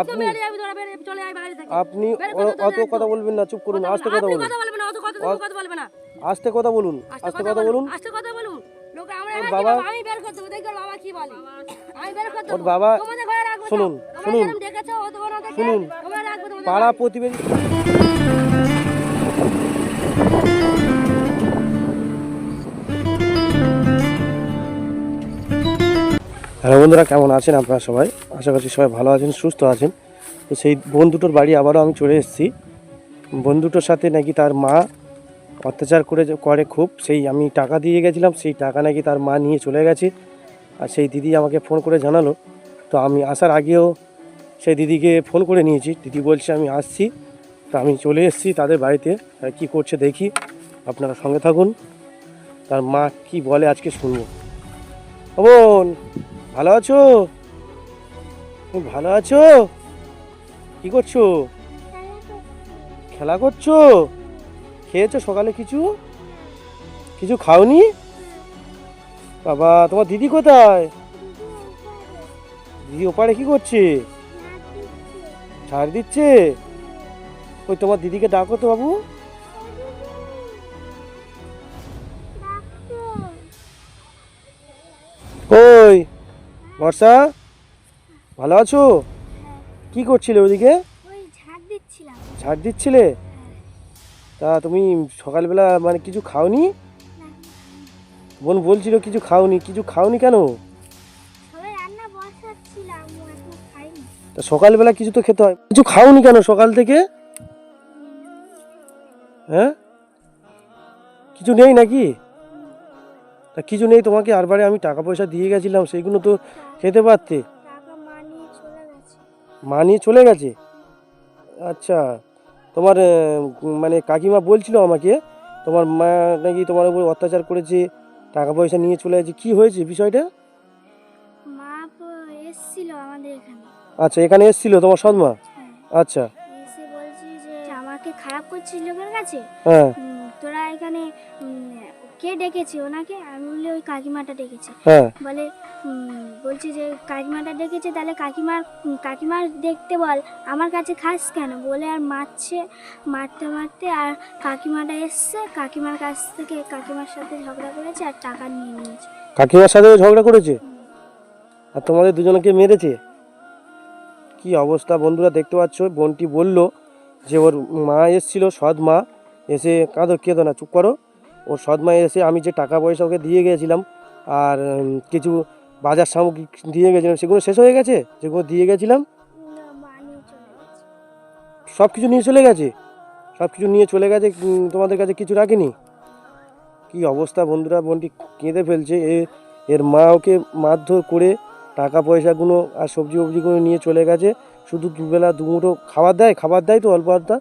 আপনি- আপনি অত কথা বলবেন না চুপ করুন আস্তে কথা বলুন। আস্তে কথা বলুন আস্তে কথা বলুন আস্তে কথা বলুন। বাবা- আমি বের ওর বাবা কি বলে? আমি বের করে ওর বাবা- তোমাদের ঘরে রাখব না। শুনুন, শুনুন। শুনুন। পাড়া প্রতিবেশী হ্যালো বন্ধুরা, কেমন আছেন আপনারা সবাই? আশা করছি সবাই ভালো আছেন, সুস্থ আছেন। তো সেই বোন দুটোর বাড়ি আবারও আমি চলে এসেছি। বোন দুটোর সাথে নাকি তার মা অত্যাচার করে করে খুব। সেই আমি টাকা দিয়ে গেছিলাম, সেই টাকা নাকি তার মা নিয়ে চলে গেছে। আর সেই দিদি আমাকে ফোন করে জানালো। তো আমি আসার আগেও সেই দিদিকে ফোন করে নিয়েছি। দিদি বলছে, আমি আসছি। তো আমি চলে এসেছি তাদের বাড়িতে। আর কি করছে দেখি। আপনারা সঙ্গে থাকুন। তার মা কি বলে আজকে শুনব। বোন ভালো আছো? তুমি ভালো আছো? কি করছ? খেলা করছ? খেয়েছো সকালে কিছু? কিছু খাওনি? বাবা, তোমার দিদি কোথায়? দিদি ওপারে কি করছে? ছাড় দিচ্ছে? ওই তোমার দিদিকে ডাকো তো বাবু। কই বর্ষা ভালো আছো? কি করছিলে ওইদিকে? ওই ঝাড় দিচ্ছিলে? তা তুমি সকালবেলা মানে কিছু খাওনি? বোন বলছিল কিছু খাওনি কিছু খাওনি কেন? তা সকালবেলা কিছু তো খেতে হয়। কিছু খাওনি কেন সকাল থেকে? হ্যাঁ? কিছু নেই নাকি? তা কিছু নেই তোমাকে আরবারে আমি টাকা পয়সা দিয়ে গেছিলাম সেইগুলো তো খেতে পারতে? টাকা মা নিয়ে চলে গেছে। আচ্ছা তোমার মানে কাকিমা বলছিল আমাকে তোমার মা নাকি তোমার উপর অত্যাচার করেছে টাকা পয়সা নিয়ে চলে গেছে কি হয়েছে বিষয়টা? মা প- আমাদের এখানে। আচ্ছা এখানে এসেছিল তোমার সৎমা? হ্যাঁ। আচ্ছা। এসে বলছি যে আমাকে খারাপ কাছে? হ্যাঁ। কে ডেকেছে ওনাকে? আমি বললে ওই কাকিমাটা ডেকেছে। হ্যাঁ। বলে উম, বলছি যে কাকিমাটা ডেকেছে তাহলে কাকিমার কাকিমার দেখতে বল আমার কাছে খাস কেন? বলে আর মারছে মারতে মারতে আর কাকিমাটা এসছে কাকিমার কাছ থেকে কাকিমার সাথে ঝগড়া করেছে আর টাকা নিয়ে নিয়েছে। কাকিমার সাথে ঝগড়া করেছে? আর তোমাদের দুজনকে মেরেছে? কি অবস্থা বন্ধুরা দেখতে পাচ্ছ? বোনটি বলল যে ওর মা এসেছিল সৎ মা। এসে কাঁদো কেঁদো না চুপ করো। ওর সৎ মা এসে আমি যে টাকা পয়সা ওকে দিয়ে গিয়েছিলাম আর কিছু বাজার সামগ্রী দিয়ে গেছিলাম, সেগুলো শেষ হয়ে গেছে? যেগুলো দিয়ে গেছিলাম? সব কিছু নিয়ে চলে গেছে? সব কিছু নিয়ে চলে গেছে তোমাদের কাছে কিছু রাখেনি? কি অবস্থা বন্ধুরা? বোনটি কেঁদে ফেলছে। এ, এর মা ওকে মারধর করে টাকা পয়সাগুলো আর সবজি ফবজিগুলো নিয়ে চলে গেছে। শুধু দুবেলা দুমুঠো খাবার দেয়? খাবার দেয় তো অল্প আধটা?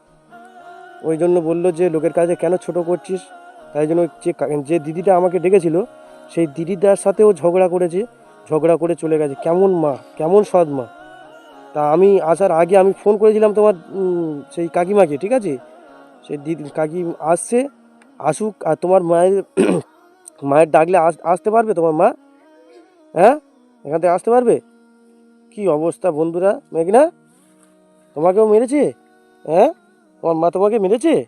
ওই জন্য বলল যে, লোকের কাছে কেন ছোট করছিস? তাই জন্য যে যে দিদিটা আমাকে ডেকেছিল, সেই দিদিটার সাথেও ঝগড়া করেছে, ঝগড়া করে চলে গেছে। কেমন মা? কেমন সৎ মা? তা আমি আসার আগে আমি ফোন করেছিলাম তোমার সেই কাকিমাকে, ঠিক আছে? সেই দিদি, কাকি আসছে, আসুক, আর তোমার মায়ের মায়ের ডাকলে আস- আসতে পারবে তোমার মা? হ্যাঁ? এখান থেকে আসতে পারবে? কি অবস্থা বন্ধুরা, মেঘনা? তোমাকেও মেরেছে? হ্যাঁ? তোমার মা তোমাকে মেরেছে?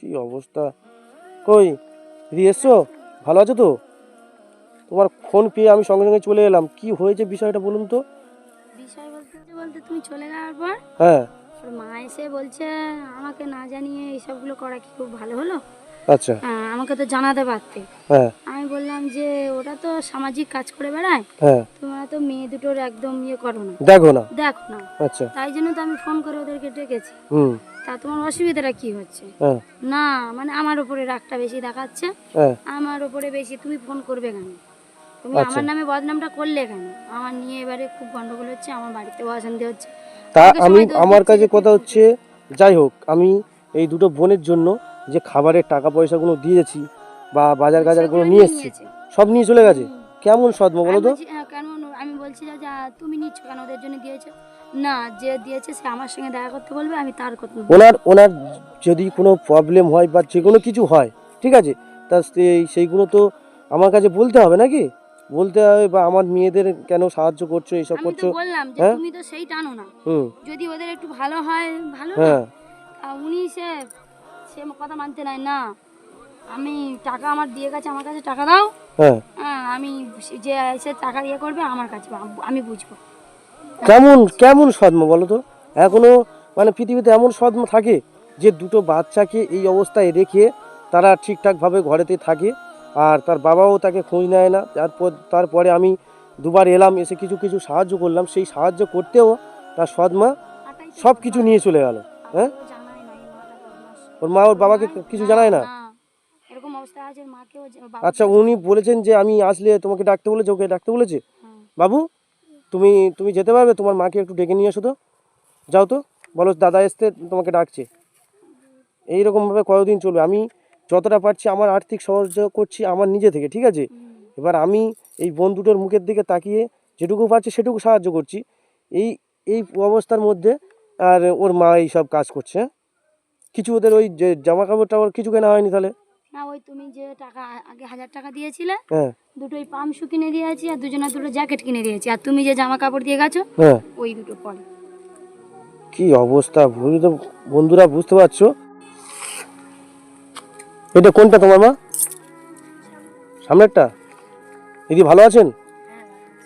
কি অবস্থা? কই? দিদি এসছো? ভালো আছো তো? তোমার ফোন পেয়ে আমি সঙ্গে সঙ্গে চলে এলাম। কি হয়েছে বিষয়টা বলুন তো? বিষয় বলতে বলতে তুমি চলে যাওয়ার পর হ্যাঁ। মা এসে বলছে আমাকে না জানিয়ে এইসবগুলো করা কি খুব ভালো হলো? আচ্ছা। আমাকে তো জানাতে পারতে। হ্যাঁ। আমি বললাম যে ওরা তো সামাজিক কাজ করে বেড়ায়। হ্যাঁ। তোমরা তো মেয়ে দুটোর একদম ইয়ে করো না। দেখো না। দেখো না। আচ্ছা। তাই জন্য তো আমি ফোন করে ওদেরকে ডেকেছি। হুম। তা তোমার অসুবিধাটা কি হচ্ছে? হ্যাঁ। না মানে আমার উপরে রাগটা বেশি দেখাচ্ছে। হ্যাঁ। আমার উপরে বেশি তুমি ফোন করবে কেন? তুমি আচ্ছা। আমার নামে বদনামটা করলে কেন? আমার নিয়ে এবারে খুব গন্ডগোল হচ্ছে আমার বাড়িতেও অশান্তি হচ্ছে। তা আমি আমার কাছে কথা হচ্ছে যাই হোক আমি এই দুটো বোনের জন্য যে খাবারের টাকা পয়সাগুলো দিয়েছি বা বাজার গাজারগুলো নিয়ে এসেছি সব নিয়ে চলে গেছে। কেমন সদমা বলো তো? কেন আমি বলছি যে তুমি নিচ্ছ কেন? ওদের জন্য দিয়েছ। না যে দিয়েছে সে আমার সঙ্গে দেখা করতে বলবে আমি তার কথা ওনার ওনার যদি কোনো প্রবলেম হয় বা যে কোনো কিছু হয় ঠিক আছে? তা সেই সেইগুলো তো আমার কাছে বলতে হবে নাকি? বলতে হবে বা আমার মেয়েদের কেন সাহায্য করছ এইসব আমি করছ? তো বললাম যে হ্যাঁ? তুমি তো সেই টানো না। হুম। যদি ওদের একটু ভালো হয় ভালো না হ্যাঁ। আর উনি সে সে কথা মানতে নাই না। আমি টাকা আমার দিয়ে গেছে আমার কাছে টাকা দাও। হ্যাঁ। হ্যাঁ আমি যে এসে টাকা দিয়ে করবে আমার কাছে আমি বুঝব। কেমন কেমন সদ্ম বলো তো? এখনও মানে পৃথিবীতে এমন সদ্ম থাকে যে দুটো বাচ্চাকে এই অবস্থায় রেখে তারা ঠিকঠাকভাবে ঘরেতে থাকে আর তার বাবাও তাকে খোঁজ নেয় না। তারপর তারপরে আমি দুবার এলাম এসে কিছু কিছু সাহায্য করলাম। সেই সাহায্য করতেও তার সৎমা সব কিছু নিয়ে চলে গেল হ্যাঁ? ওর মা ওর বাবাকে কিছু জানায় না? আচ্ছা উনি বলেছেন যে আমি আসলে তোমাকে ডাকতে বলেছে ওকে ডাকতে বলেছে? হ্যাঁ। বাবু তুমি তুমি যেতে পারবে? তোমার মাকে একটু ডেকে নিয়ে এসো তো। যাও তো। বলো, দাদা এসতে তোমাকে ডাকছে। এইরকমভাবে কতদিন চলবে? আমি যতটা পারছি আমার আর্থিক সাহায্য করছি আমার নিজে থেকে, ঠিক আছে? এবার আমি এই বোন দুটোর মুখের দিকে তাকিয়ে যেটুকু পারছি সেটুকু সাহায্য করছি। এই এই অবস্থার মধ্যে আর ওর মা এই সব কাজ করছে? কিছু ওদের ওই যে জামা কাপড় টাপড় কিছু কেনা হয়নি তাহলে? না ওই তুমি যে টাকা আগে হাজার টাকা দিয়েছিলে হ্যাঁ। দুটোই পামশু কিনে দিয়েছি আর দুজনের দুটো জ্যাকেট কিনে দিয়েছি। আর তুমি যে জামা কাপড় দিয়ে গেছো হ্যাঁ। ওই দুটো পরে। কি অবস্থা বন্ধুরা বুঝতে পারছ? এটা কোনটা তোমার মা? সামনেরটা? দিদি ভালো আছেন?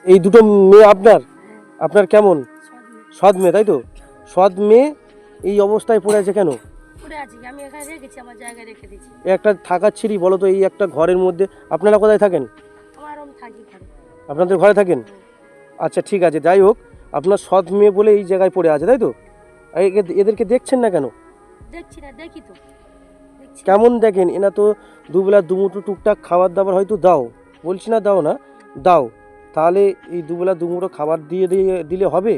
এই দুটো মেয়ে আপনার? আপনার কেমন? সৎ মেয়ে তাই তো? সৎ মেয়ে এই অবস্থায় পড়ে আছে কেন? পড়ে আছি আমি এখানে রেখেছি আমার জায়গায় রেখে দিয়েছি। একটা থাকার ছিঁড়ি বলো তো এই একটা ঘরের মধ্যে আপনারা কোথায় থাকেন? আমার থাকি আপনাদের ঘরে থাকেন? আচ্ছা ঠিক আছে যাই হোক আপনার সৎ মেয়ে বলে এই জায়গায় পড়ে আছে তাই তো? এদেরকে দেখছেন না কেন? দেখছি না দেখি তো। কেমন দেখেন এনা তো দুবেলা দুমুঠো টুকটাক খাবার দাবার হয়তো দাও। বলছি না দাও না দাও। তাহলে এই দুবেলা দুমুঠো খাবার দিয়ে দিয়ে দিলে হবে?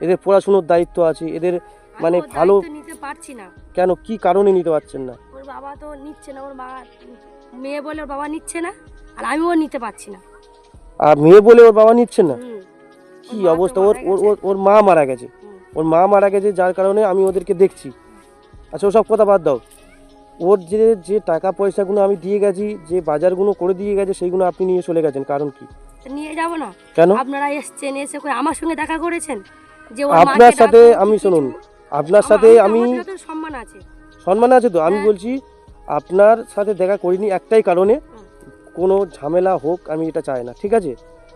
এদের পড়াশুনোর দায়িত্ব আছে এদের মানে ভালো নিতে পারছি না। কেন? কি কারণে নিতে পারছেন না? ওর বাবা তো নিচ্ছে না ওর মা মেয়ে বলে ওর বাবা নিচ্ছে না আর আমিও নিতে পারছি না। আর মেয়ে বলে ওর বাবা নিচ্ছেন না? কি অবস্থা? ওর ওর ওর- মা মারা গেছে। ওর মা মারা গেছে যার কারণে আমি ওদেরকে দেখছি। আচ্ছা ওসব কথা বাদ দাও। ওর যে যে টাকা পয়সাগুলো আমি দিয়ে গেছি যে বাজারগুলো করে দিয়ে গেছে সেইগুলো আপনি নিয়ে চলে গেছেন কারণ কি? নিয়ে যাব না। কেন? আপনারা এসছেন এসে করে আমার সঙ্গে দেখা করেছেন? যে আপনার সাথে আমি শুনুন। আপনার সাথে আমি সম্মান আছে। সম্মান আছে তো? আমি হ্যাঁ। বলছি আপনার সাথে দেখা করিনি একটাই কারণে। কোনো ঝামেলা হোক আমি এটা চাই না ঠিক আছে?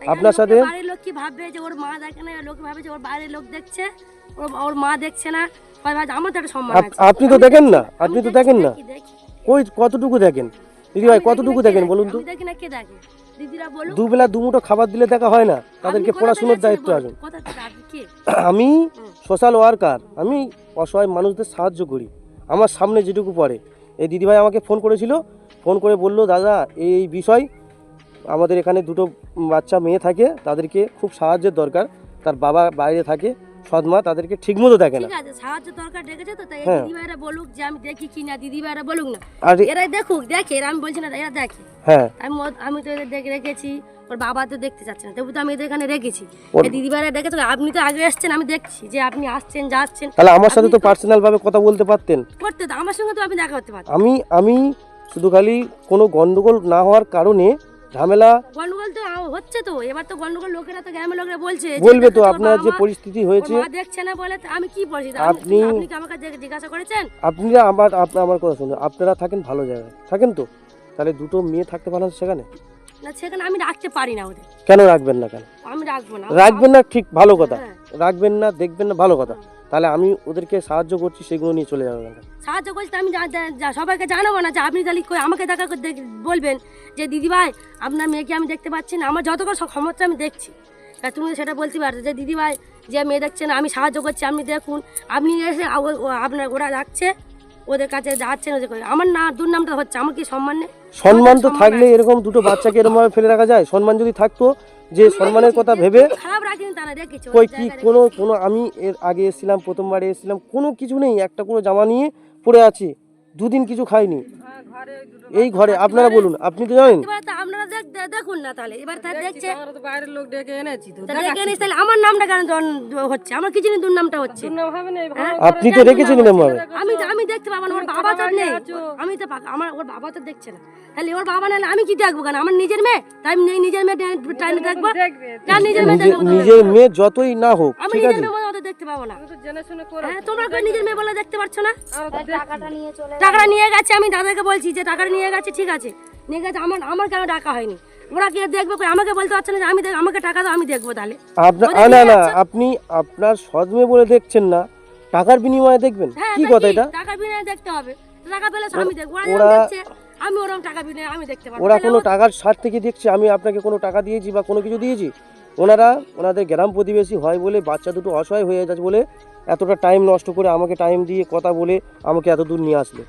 আপনার সাথে- বাড়ির লোক কি ভাববে যে ওর মা দেখে না? লোক ভাবে যে ওর বাইরের লোক দেখছে? ওর মা দেখছে না? ভাই আমার তো একটা সম্মান আছে। আপনি তো দেখেন না, আপনি তো দেখেন না। দেখি। কতটুকু দেখেন? দিদি ভাই কতটুকু দেখেন বলুন তো? আমি দেখি না কে দেখে? দিদিরা বলুন দুবেলা দুমুঠো খাবার দিলে দেখা হয় না তাদেরকে পড়াশোনার দায়িত্ব আছে আমি। সোশ্যাল ওয়ার্কার, আমি অসহায় মানুষদের সাহায্য করি। আমার সামনে যেটুকু পড়ে। এই দিদিভাই আমাকে ফোন করেছিল, ফোন করে বলল, দাদা, এই বিষয়, আমাদের এখানে দুটো বাচ্চা মেয়ে থাকে, তাদেরকে খুব সাহায্যের দরকার। তার বাবা বাইরে থাকে সৎমা তাদেরকে ঠিকমতো দেখে না। ঠিক আছে সাহায্য দরকার ডেকেছে তো তাই হ্যাঁ। বলুক যে আমি দেখি কি না দিদি বলুক না। এরা দেখুক দেখে এরা আমি বলছি না এরা দেখে। হ্যাঁ। আমি আমি তো এদের দেখে রেখেছি ওর বাবা তো দেখতে চাচ্ছে না তবু তো আমি এদের এখানে রেখেছি। দেখে তো আপনি তো আগে এসছেন আমি দেখছি যে আপনি আসছেন যাচ্ছেন। তাহলে আমার সাথে তো পার্সোনাল ভাবে কথা বলতে পারতেন। করতে তো আমার সঙ্গে তো আপনি দেখা করতে পারতেন। আমি আমি শুধু খালি কোনো গন্ডগোল না হওয়ার কারণে ঝামেলা? গন্ডগোল তো হচ্ছে তো। এবার তো গন্ডগোল লোকেরা তো গ্রামের লোকেরা বলছে বলবে তো আপনার যে পরিস্থিতি হয়েছে। মা দেখছে না বলে আমি কি বলছি? আপনি- আপনি আপনি কি আমাকে জিজ্ঞা- জিজ্ঞাসা করেছেন? আপনারা আমার আপনা আমার কথা শুনুন আপনারা থাকেন ভালো জায়গায়। থাকেন তো? তাহলে দুটো মেয়ে থাকতে পারেন সেখানে? না সেখানে আমি রাখতে পারি না ওদের। কেন রাখবেন না কেন? আমি রাখব না। রাখবেন না ঠিক ভালো কথা। হ্যাঁ। রাখবেন না দেখবেন না ভালো কথা। তাহলে আমি ওদেরকে সাহায্য করছি, সেগুলো নিয়ে চলে যাবেন সাহায্য করছি, আমি সবাইকে জানাব না, যে আপনি তাহলে আমাকে দেখা বলবেন যে, দিদি ভাই, আপনার মেয়েকে আমি দেখতে পাচ্ছি না, আমার যতক্ষণ ক্ষমতা আমি দেখছি। তা তুমি সেটা বলতে পারছ যে, দিদি ভাই, যে মেয়ে দেখছেন আমি সাহায্য করছি, আপনি দেখুন, আপনি এসে আপনার ওরা রাখছে ওদের কাছে যাচ্ছেন ওদের করে। আমার না দুর্নামটা হচ্ছে আমার কি সম্মান নেই? সম্মান তো থাকলে এরকম দুটো বাচ্চাকে এরকম ভাবে ফেলে রাখা যায়? সম্মান যদি থাকতো যে সম্মানের কথা ভেবে খারাপ রাখিনি তারা দেখেছি কই কি কোনো কোনো আমি এর আগে এসেছিলাম প্রথমবার এসেছিলাম কোনো কিছু নেই একটা কোনো জামা নিয়ে পড়ে আছি। দুদিন কিছু খায়নি এই ঘরে আপনারা বলুন আপনি তো জানেন। আপনারা দেখুন না তাহলে। এবার তাহলে দেখছে বাইরের লোক ডেকে এনেছি তো তাহলে আমার নামটা কেন হচ্ছে? আমার কিছু দুর্নামটা হচ্ছে। ভালো আপনি তো রেখেছেন আমি আমি দেখতে পাবো না ওর বাবা তো নেই। আমি তো আমার ওর বাবা তো দেখছে না। তাহলে ওর বাবা নাহলে আমি কি দেখব কেন? আমার নিজের মেয়ে। তাই নিজের মেয়ে টাইমে দেখব। নিজের মেয়ে যতই না হোক আমি ঠিক আছে? দেখতে পাবো না। তুমি তো জেনে শুনে করো। হ্যাঁ তোমরা নিজের মেয়ে বলে দেখতে পাচ্ছ না? টাকাটা নিয়ে চলে টাকাটা নিয়ে গেছে আমি দাদাকে বলছি যে টাকাটা নিয়ে গেছে ঠিক আছে। নিয়ে গেছে আমার আমার কেন টাকা হয়নি? ওরা কি দেখবে আমাকে বলতে পারছে না যে আমি আমাকে টাকা দাও আমি দেখব তাহলে। না না আপনি আপনার সৎ মেয়ে বলে দেখছেন না। টাকার বিনিময়ে দেখবেন। হ্যাঁ কি কথা এটা? টাকা বিনিময়ে দেখতে হবে। টাকা পেলে আমি দেখব। ওরা আমি ওরকম টাকা বিনিময়ে আমি দেখতে পাবো। ওরা কোনো টাকার স্বার্থে কি দেখছে? আমি আপনাকে কোনো টাকা দিয়েছি বা কোনো কিছু দিয়েছি? ওনারা, ওনাদের গ্রাম প্রতিবেশী হয় বলে বাচ্চা দুটো অসহায় হয়ে যাচ্ছে বলে এতটা টাইম নষ্ট করে আমাকে টাইম দিয়ে কথা বলে আমাকে এত দূর নিয়ে আসলো।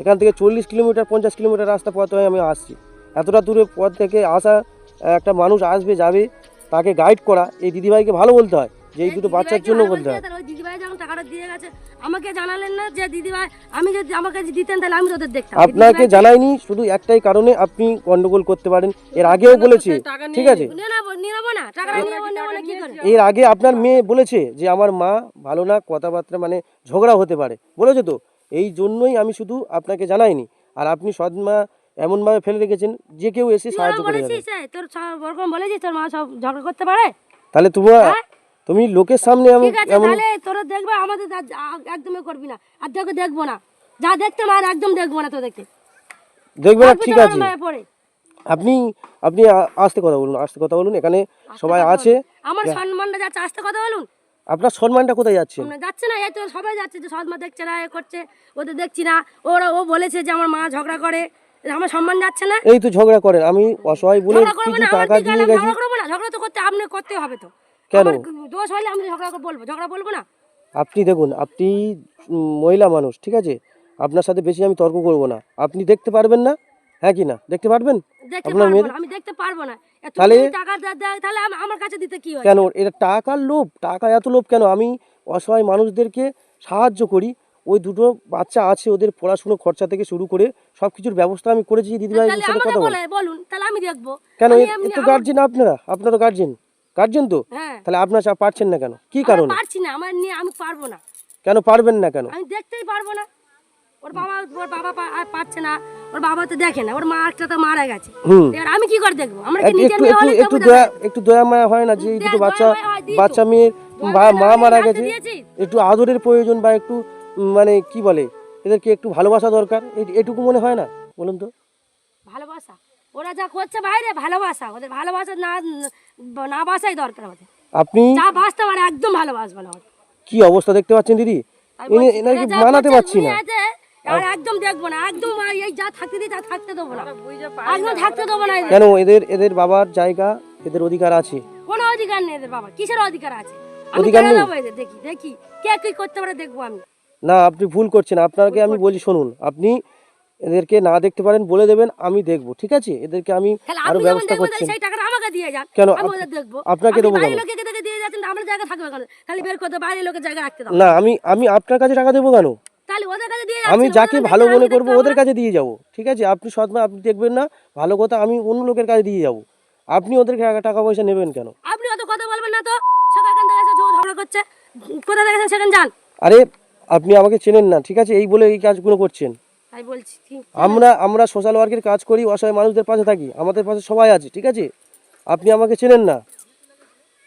এখান থেকে চল্লিশ কিলোমিটার, পঞ্চাশ কিলোমিটার রাস্তা পথ হয়ে আমি আসছি। এতটা দূরে পথ থেকে আসা, একটা মানুষ আসবে, যাবে, তাকে গাইড করা, এই দিদিভাইকে ভালো বলতে হয়। যে এই দুটো বাচ্চার জন্য বলতে ওই দিদিভাই যখন টাকাটা দিয়ে গেছে আমাকে জানালেন না যে দিদিভাই আমি যদি আমাকে যদি দিতেন তাহলে আমি তোদের দেখতাম। আপনাকে জানাইনি শুধু একটাই কারণে আপনি গন্ডগোল করতে পারেন। এর আগেও বলেছে ঠিক আছে? এর আগে আপনার মেয়ে বলেছে যে আমার মা ভালো না কথাবার্তা মানে ঝগড়া হতে পারে। বলেছে তো? এই জন্যই আমি শুধু আপনাকে জানাইনি। আর আপনি সৎমা এমনভাবে ফেলে রেখেছেন যে কেউ এসে সাহায্য করে যাবে। বলেছিস তোর সব ওরকম তোর মা সব ঝগড়া করতে পারে? তাহলে তোমার? তুমি লোকের সামনে এমন ঠিক আছে এমন তাহলে তোরা দেখবে আমাদের একদমই করবি না। আর তোকে দেখব না। যা দেখতে মার একদম দেখব না তোদেরকে। দেখবে না ঠিক আছে। আপনি আপনি আস্তে কথা বলুন আস্তে কথা বলুন। এখানে সবাই আছে। আমার সম্মানটা যাচ্ছে আসতে কথা বলুন। আপনার সম্মানটা কোথায় যাচ্ছে? যাচ্ছে না এই তো সবাই যাচ্ছে যে সৎমা দেখছে না এ করছে ওদের দেখছি না। ওরা ও বলেছে যে আমার মা ঝগড়া করে। আমার সম্মান যাচ্ছে না? এই তো ঝগড়া করেন আমি অসহায় বলে ঝগড়া কিছু টাকা দিয়ে গেছি। না? ঝগড়া তো করতে আপনি করতে হবে তো। কেন? দোষ হলে আমি ঝগড়া বলব ঝগড়া বলব না। আপনি দেখুন আপনি মহিলা মানুষ ঠিক আছে? আপনার সাথে বেশি আমি তর্ক করব না। আপনি দেখতে পারবেন না? হ্যাঁ কি না? দেখতে পারবেন? আপনার না আমি দেখতে পারব না। তাহলে- টাকা তাহলে আমার কাছে দিতে কি হয়? কেন? এটা টাকার লোভ। টাকা এত লোভ কেন? আমি অসহায় মানুষদেরকে সাহায্য করি। ওই দুটো বাচ্চা আছে ওদের পড়াশুনো খরচা থেকে শুরু করে সব কিছুর ব্যবস্থা আমি করেছি। দিদিভাই কথা বলে বলে বলুন তাহলে আমি দেখব। কেন? তো গার্জেন আপনারা আপনারা গার্জেন গার্জেন তো হ্যাঁ। তাহলে আপনার চা পারছেন না কেন? কি কারণে? পারছি না আমার নিয়ে আমি পারব না। কেন পারবেন না কেন? আমি দেখতেই পারব না। ওর বাবা ওর বাবা পা- আর পারছে না ওর বাবা তো দেখে না ওর মা একটা তো মারা গেছে। হুম। এবার আমি কি করে দেখব? আমরা কি নিজের একটু মেয়ে একটু হলে একটু দয়া একটু দয়া মায়া হয় না যে এই দুটো দয়া বাচ্চা মায়া হয়, দিই তো। বাচ্চা মেয়ের দয়া বা মায়া মা হয়, মারা রাখতে গেছে? একটু আদরের প্রয়োজন বা একটু উম, মানে কি বলে? এদেরকে একটু ভালোবাসা দরকার। এই- এটুকু মনে হয় না? বলুন তো। ভালোবাসা? ওরা যা করছে বাইরে ভালোবাসা ওদের ভালোবাসা না না বাসাই দরকার ওদের আপনি যা বাসতে পারে একদম ভালোবাসবে না। কি অবস্থা দেখতে পাচ্ছেন দিদি? এনাকে মানাতে পারছি না। আর একদম দেখব না একদম এই যা থাকতে দিই তা থাকতে দেবো না। বুঝে একদম থাকতে দেবো না এদের। কেন এদের এদের বাবার জায়গা এদের অধিকার আছে? কোনো অধিকার নেই এদের বাবা কিসের অধিকার আছে? অধিকার নেই? দেখি দেখি কে কি করতে পারে দেখব আমি। না আপনি ভুল করছেন আপনাকে আমি বলছি শুনুন আপনি এদেরকে না দেখতে পারেন বলে দেবেন আমি দেখব ঠিক আছে? এদেরকে আমি আরও ব্যবস্থা করছি। কেন? আপনাকে দেবো না আমি আমি আপনার কাছে টাকা দেবো কেন? আমি যাকে ভালো মনে করব ওদের কাছে দিয়ে যাব ঠিক আছে? আপনি সৎমা আপনি দেখবেন না। ভালো কথা আমি অন্য লোকের কাছে দিয়ে যাব। আপনি ওদের টাকা- পয়সা নেবেন কেন? আপনি অত কথা বলবেন না তো। সেখান থেকে এসে ঝগড়া করছে। কোথা থেকে সেখানে যান? আরে আপনি আমাকে চেনেন না ঠিক আছে? এই বলে এই কাজগুলো করছেন। আমরা আমরা সোশ্যাল ওয়ার্কের কাজ করি অসহায় মানুষদের পাশে থাকি আমাদের পাশে সবাই আছে ঠিক আছে? আপনি আমাকে চেনেন না।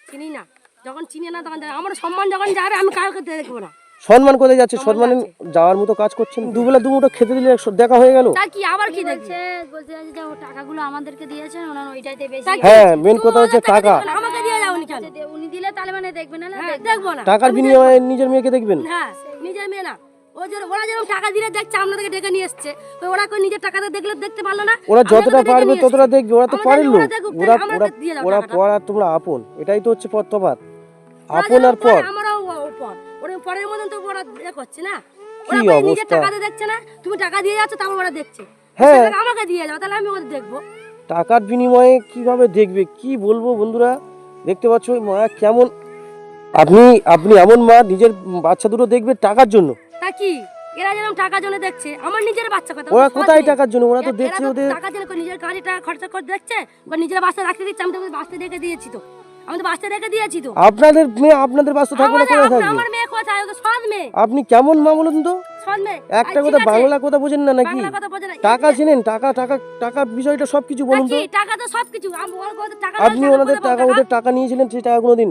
চিনি না। যখন চিনি না তখন আমার সম্মান যখন যাবে আমি কাউকে দেখব না। সম্মান কোথায় যাচ্ছে? সম্মানে যাওয়ার মতো কাজ করছেন দুবেলা দুমুটো খেতে দিলে দেখা হয়ে গেল? তা কি আবার কি দেখছে বলতে চাইছে যে ও টাকাগুলো আমাদেরকে দিয়েছেন ওনার ওইটাইতে বেশি হ্যাঁ মেন কথা হচ্ছে টাকা। আমাকে দিয়ে যাওনি কেন? উনি দিলে তাহলে মানে দেখবে না না? হ্যাঁ, দেখব না। টাকার বিনিময়ে নিজের মেয়েকে দেখবেন? হ্যাঁ নিজের মেয়ে না। যে ওরা যেরকম টাকা দিলে দেখছে আপনাদেরকে ডেকে নিয়ে এসছে। তো ওরা কই নিজের টাকাতে দেখলে দেখতে পারল না? ওরা যতটা পারবে ততটা দেখবে ওরা তো পারেন লোক। ওরা ওরা ওরা পর আর তোমরা আপন এটাই তো হচ্ছে তফাৎ আপন আর পর। আমরাও ও- ও পর। ওরা পরের মতন তো ওরা এ করছে না। কি ওরা কই নিজের অবস্থা? টাকাতে দেখছে না? তুমি টাকা দিয়ে যাচ্ছ তারপর ওরা দেখছে। হ্যাঁ। আমাকে দিয়ে যাও তাহলে আমি ওদের দেখব। টাকার বিনিময়ে কীভাবে দেখবে কি বলব বন্ধুরা? দেখতে পাচ্ছ ওই মা কেমন। আপনি আপনি এমন মা নিজের বাচ্চা দুটো দেখবে টাকার জন্য। তা কি? এরা যেরকম টাকার জন্য দেখছে আমার নিজের বাচ্চা কথা। ওরা কোথায় টাকার জন্য? ওরা তো দেখছে ওদের। টাকার জন্য নিজের টাকা খরচা করে দেখছে বা নিজের বাচ্চা রাখতে দিচ্ছে আমি তো বাচ্চা রেখে দিয়েছি তো। আমি তো বাচ্চা রেখে দিয়েছি তো। আপনাদের মেয়ে আপনাদের বাস্তব থাকবে না কোথায় থাকবে? আমার মেয়ে কোথায়? ও তো সৎ মেয়ে। আপনি কেমন মা বলুন তো? একটা কথা বাংলা কথা বোঝেন না নাকি? বাংলা কথা বোঝে না। টাকা চিনেন? টাকা টাকা টাকা বিষয়টা সবকিছু বলুন তো। টাকা তো সবকিছু। আপনি ওনাদের টাকা ওদের টাকা নিয়েছিলেন সেই টাকা কোনো দিন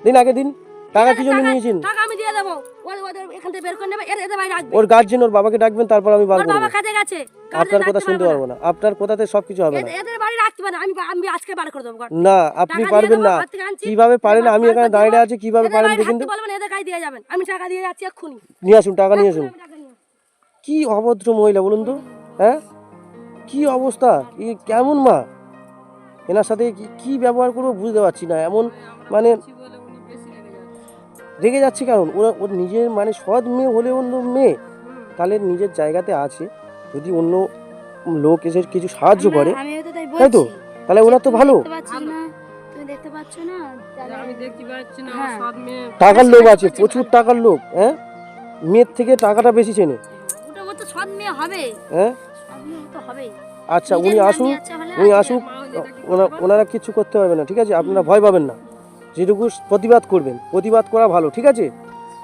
দিন আগে দিন। টাকা কি জন্য নিয়েছেন? টাকা আমি দিয়ে দেবো। এখান থেকে বের করে নেবে। এর এদের বাইরে রাখবে। ওর গার্জেন ওর বাবাকে ডাকবেন তারপর আমি বার করব বাবা কাজে গেছে। আপনার কথা শুনতে পারব না। আপনার কথাতে সব কিছু হবে না। এদের- এদের বাড়ি রাখতে পারে না। আমি আমি আজকে বার করে দেবো। না আপনি পারবেন না। কীভাবে পারেন? আমি এখানে দাঁড়িয়ে আছি কীভাবে পারেন দেখুন বলবেন এদের গায়ে দিয়ে যাবেন। আমি টাকা দিয়ে যাচ্ছি এক্ষুনি। নিয়ে আসুন টাকা নিয়ে আসুন। কি অভদ্র মহিলা বলুন তো। হ্যাঁ? কি অবস্থা? কি কেমন মা? এনার সাথে কি ব্যবহার করব বুঝতে পারছি না। এমন মানে রেগে যাচ্ছে কারণ ওরা ওর নিজের মানে সৎ মেয়ে হলে অন্য মেয়ে তাহলে নিজের জায়গাতে আছে। যদি অন্য লোক এসে কিছু সাহায্য করে তাই তাই তো? তাহলে ওনার তো ভালো। দেখতে পাচ্ছ না? তুমি দেখতে পাচ্ছ না? তাহলে আমি দেখতে পাচ্ছি না হ্যাঁ। টাকার লোক আছে প্রচুর টাকার লোক হ্যাঁ? মেয়ের থেকে টাকাটা বেশি চেনে। হ্যাঁ? আচ্ছা উনি আসুন আচ্ছা উনি। আসুক ওনারা কিছু করতে পারবে না ঠিক আছে? আপনারা ভয় পাবেন না। যেটুকু প্রতিবাদ করবেন প্রতিবাদ করা ভালো ঠিক আছে?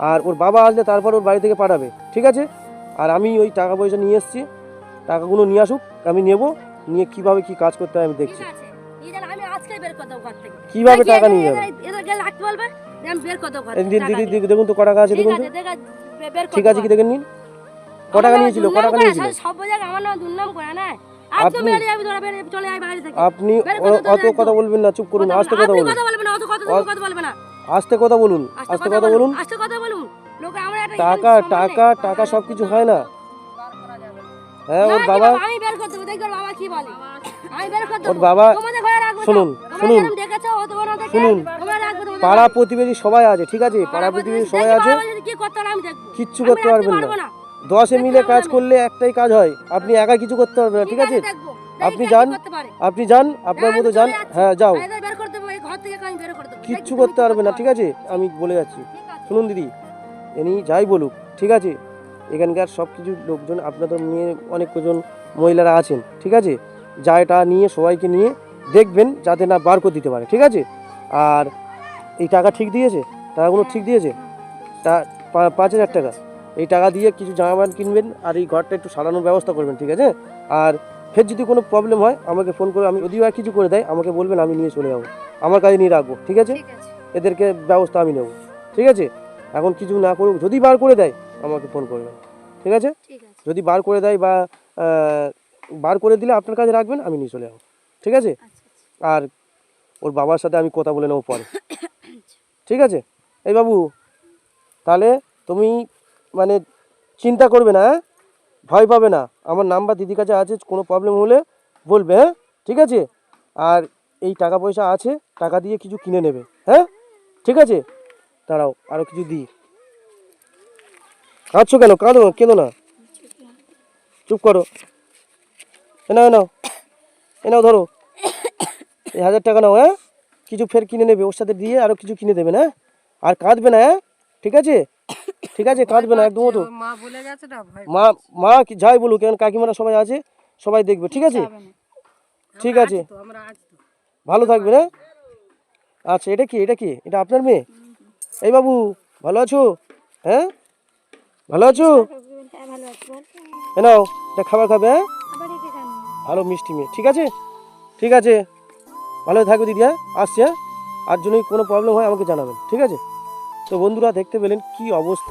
আর ওর বাবা আসলে তারপর ওর বাড়ি থেকে পাঠাবে ঠিক আছে? আর আমি ওই টাকা পয়সা নিয়ে এসেছি টাকাগুলো নিয়ে আসুক আমি নেব নিয়ে কীভাবে কি কাজ করতে হয় আমি দেখছি। কীভাবে টাকা নিয়ে যাবে? দিদি দিদি দেখুন তো ক টাকা আছে দেখুন দেখা ঠিক আছে কি। দেখেন নিন? ক টাকা নিয়েছিল ক টাকা নিয়েছিল? সব- জায়গায় আমার নাম দুর্নাম করে না আজকে আপনি- আপনি অত কথা বলবেন না চুপ করুন আস্তে কথা বলুন। আস্তে কথা বলুন আস্তে কথা বলুন টাকা টাকা টাকা সব কিছু হয় না। হ্যাঁ ওর বাবা ওর বাবা শুনুন, শুনুন। শুনুন। পাড়া। প্রতিবেশী সবাই আছে ঠিক আছে? পাড়া প্রতিবেশী সবাই আছে? কিচ্ছু করতে পারবেন না। দশে মিলে কাজ করলে একটাই কাজ হয়। আপনি একা কিছু করতে পারবেন না ঠিক আছে আপনি যান। আপনি যান আপনার হ্যাঁ, মতো যান। হ্যাঁ যাও। কিচ্ছু করতে পারবে না ঠিক আছে? আমি বলে যাচ্ছি। শুনুন দিদি এনি যাই বলুক ঠিক আছে? এখানকার সব কিছু লোকজন আপনাদের নিয়ে অনেক কজন মহিলারা আছেন ঠিক আছে? যা এটা নিয়ে সবাইকে নিয়ে দেখবেন যাতে না বার করে দিতে পারে ঠিক আছে? আর এই টাকা ঠিক দিয়েছে? টাকাগুলো ঠিক দিয়েছে? তা পাঁচ হাজার টাকা। এই টাকা দিয়ে কিছু জামা প্যান্ট কিনবেন আর এই ঘরটা একটু সারানোর ব্যবস্থা করবেন ঠিক আছে? আর ফের যদি কোনো প্রবলেম হয় আমাকে ফোন করে আমি যদি আর কিছু করে দেয় আমাকে বলবেন আমি নিয়ে চলে যাব। আমার কাছে নিয়ে রাখব ঠিক আছে? এদেরকে ব্যবস্থা আমি নেব ঠিক আছে? এখন কিছু না করুক যদি বার করে দেয় আমাকে ফোন করবেন ঠিক আছে? যদি বার করে দেয় বা বার করে দিলে আপনার কাছে রাখবেন আমি নিয়ে চলে যাব ঠিক আছে? আচ্ছা আর ওর বাবার সাথে আমি কথা বলে নেব পরে ঠিক আছে? এই বাবু তাহলে তুমি মানে চিন্তা করবে না হ্যাঁ? ভয় পাবে না। আমার নাম্বার দিদির কাছে আছে, কোনো প্রবলেম হলে বলবে হ্যাঁ? ঠিক আছে? আর এই টাকা পয়সা আছে, টাকা দিয়ে কিছু কিনে নেবে হ্যাঁ? ঠিক আছে? দাঁড়াও আরও কিছু দিই। কাঁদছো কেন? কাঁদো কেঁদো না। চুপ করো। এ নাও এ নাও। এ নাও, ধরো। এই হাজার টাকা নাও হ্যাঁ? কিছু ফের কিনে নেবে, ওর সাথে দিয়ে আরও কিছু কিনে দেবে না আর কাঁদবে না হ্যাঁ? ঠিক আছে? ঠিক আছে কাঁদবে না একদম তো মা বলে গেছে না ভাই মা মা কি যাই বলুক কেন কাকিমারা সবাই আছে সবাই দেখবে ঠিক আছে? ঠিক আছে। ভালো থাকবে না? আচ্ছা এটা কি এটা কি? এটা আপনার মেয়ে? এই বাবু ভালো আছো? হ্যাঁ? ভালো আছো? হ্যাঁ নাও এটা খাবার খাবে হ্যাঁ? ভালো মিষ্টি মেয়ে ঠিক আছে? ঠিক আছে। ভালো থাকবে দিদি হ্যাঁ? আসছে হ্যাঁ? আর যদি কোনো প্রবলেম হয় আমাকে জানাবেন ঠিক আছে? তো বন্ধুরা দেখতে পেলেন কি অবস্থা।